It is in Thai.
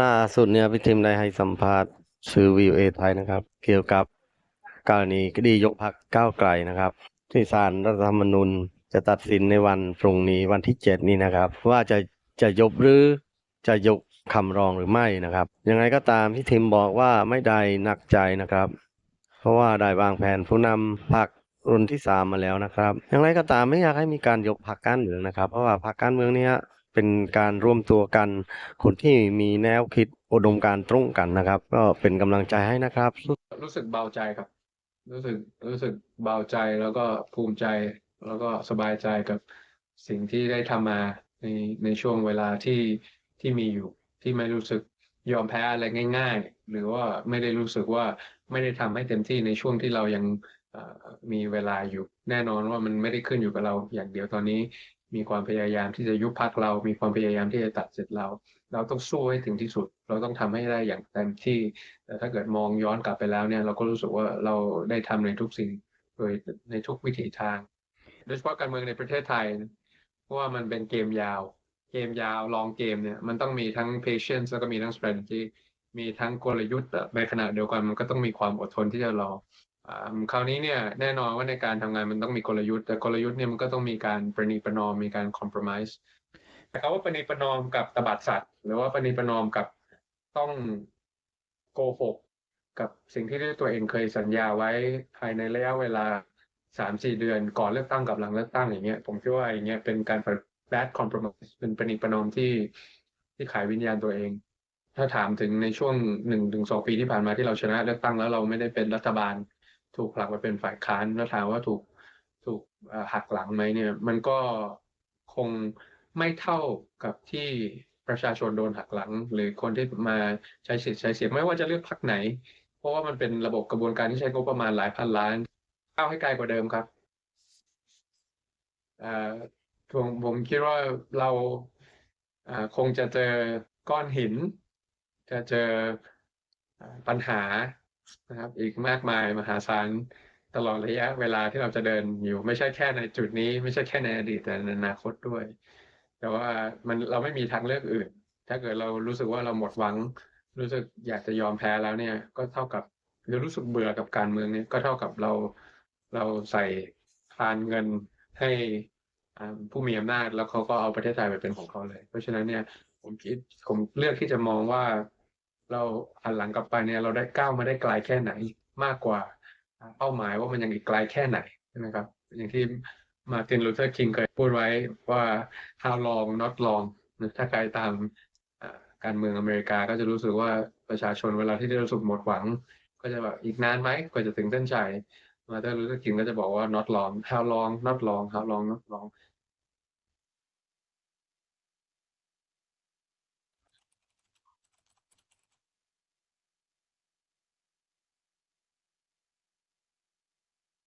ล่าสุดเนี่ยพี่ทิมได้ให้สัมภาษณ์สื่อวีเอไทยนะครับ เกี่ยวกับกรณีคดียกพรรคก้าวไกลนะครับ ที่ศาลรัฐธรรมนูญจะตัดสินในวันพรุ่งนี้วันที่เจ็ดนี้นะครับ ว่าจะจะยกหรือจะยกคำร้องหรือไม่นะครับ ยังไงก็ตามพี่ทิมบอกว่าไม่ได้หนักใจนะครับ เพราะว่าได้วางแผนผู้นำพรรครุ่นที่สามมาแล้วนะครับ อย่างไรก็ตามไม่อยากให้มีการยกพรรคการเมืองนะครับ เพราะว่าพรรคการเมืองเนี้ย เป็นการร่วมตัวกัน คนที่มีแนวคิดอุดมการตรงกันนะครับ ก็เป็นกำลังใจให้นะครับ รู้สึกเบาใจครับ รู้สึกรู้สึกเบาใจแล้วก็ภูมิใจ แล้วก็สบายใจกับสิ่งที่ได้ทำมาในในช่วงเวลาที่ที่มีอยู่ ที่ไม่รู้สึกยอมแพ้อะไรง่าย ๆ หรือว่าไม่ได้รู้สึกว่าไม่ได้ทำให้เต็มที่ในช่วงที่เรายังมีเวลาอยู่ แน่นอนว่ามันไม่ได้ขึ้นอยู่กับเราอย่างเดียวตอนนี้ มีความพยายามที่จะยุบพักเรา มีความพยายามที่จะตัดสิทธิ์เรา เราต้องสู้ให้ถึงที่สุด เราต้องทำให้ได้อย่างเต็มที่ แต่ถ้าเกิดมองย้อนกลับไปแล้วเนี่ย เราก็รู้สึกว่าเราได้ทำในทุกสิ่งโดยในทุกวิถีทาง โดยเฉพาะการเมืองในประเทศไทย เพราะว่ามันเป็นเกมยาว เกมยาวลองเกมเนี่ย มันต้องมีทั้ง patience แล้วก็มีทั้ง strategy มีทั้งกลยุทธ์ในขณะเดียวกันมันก็ต้องมีความอดทนที่จะรอ คราวนี้เนี่ยแน่นอนว่าในการทำงานมันต้องมีกลยุทธ์แต่กลยุทธ์เนี่ยมันก็ต้องมีการประนีประนอมมีการ compromise แต่คำว่าประนีประนอมกับตบัดสัตว์ หรือว่าประนีประนอมกับต้องโกหกกับสิ่งที่ตัวเองเคยสัญญาไว้ภายในระยะเวลาสามสี่เดือนก่อนเลือกตั้งกับหลังเลือกตั้งอย่างเงี้ยผมคิดว่าอย่างเงี้ยเป็นการ bad compromise เป็นประนีประนอมที่ที่ขายวิญญาณตัวเอง ถ้าถามถึงในช่วงหนึ่งถึงสองปีที่ผ่านมาที่เราชนะเลือกตั้งแล้วเราไม่ได้เป็นรัฐบาล ถูกผลักมาเป็นฝ่ายค้านแล้วถามว่าถูกถูกหักหลังไหมเนี่ย มันก็คงไม่เท่ากับที่ประชาชนโดนหักหลัง หรือคนที่มาใช้สิทธิ์ใช้เสียงไม่ว่าจะเลือกพรรคไหน เพราะว่ามันเป็นระบบกระบวนการที่ใช้งบประมาณหลายพันล้านก้าวให้ไกลกว่าเดิมครับอ่อผมผมคิดว่าเราคงจะเจอก้อนหิน จะเจอปัญหา นะครับ อีกมากมายมหาศาลตลอดระยะเวลาที่เราจะเดินอยู่ ไม่ใช่แค่ในจุดนี้ ไม่ใช่แค่ในอดีตแต่ในอนาคตด้วย แต่ว่ามันเราไม่มีทางเลือกอื่น ถ้าเกิดเรารู้สึกว่าเราหมดหวัง รู้สึกอยากจะยอมแพ้แล้วเนี่ย ก็เท่ากับหรือรู้สึกเบื่อกับการเมืองเนี่ยก็เท่ากับเราเราใส่ทานเงินให้ผู้มีอำนาจแล้วเขาก็เอาประเทศไทยไปเป็นของเขาเลย เพราะฉะนั้นเนี่ยผมคิดผมเลือกที่จะมองว่า เราหันหลังกลับไปเนี่ยเราได้ก้าวมาได้ไกลแค่ไหนมากกว่าเป้าหมายว่ามันยังอีกไกลแค่ไหนใช่ไหมครับ อย่างที่มาตินลูเทอร์คิงเคยพูดไว้ว่า how long not long ถ้าใครตามการเมืองอเมริกาก็จะรู้สึกว่าประชาชนเวลาที่ได้รู้สึกหมดหวัง ก็จะแบบอีกนานไหมกว่าจะถึงเส้นชัยมาตินลูเทอร์คิงก็จะบอกว่า not long how long not long how long not long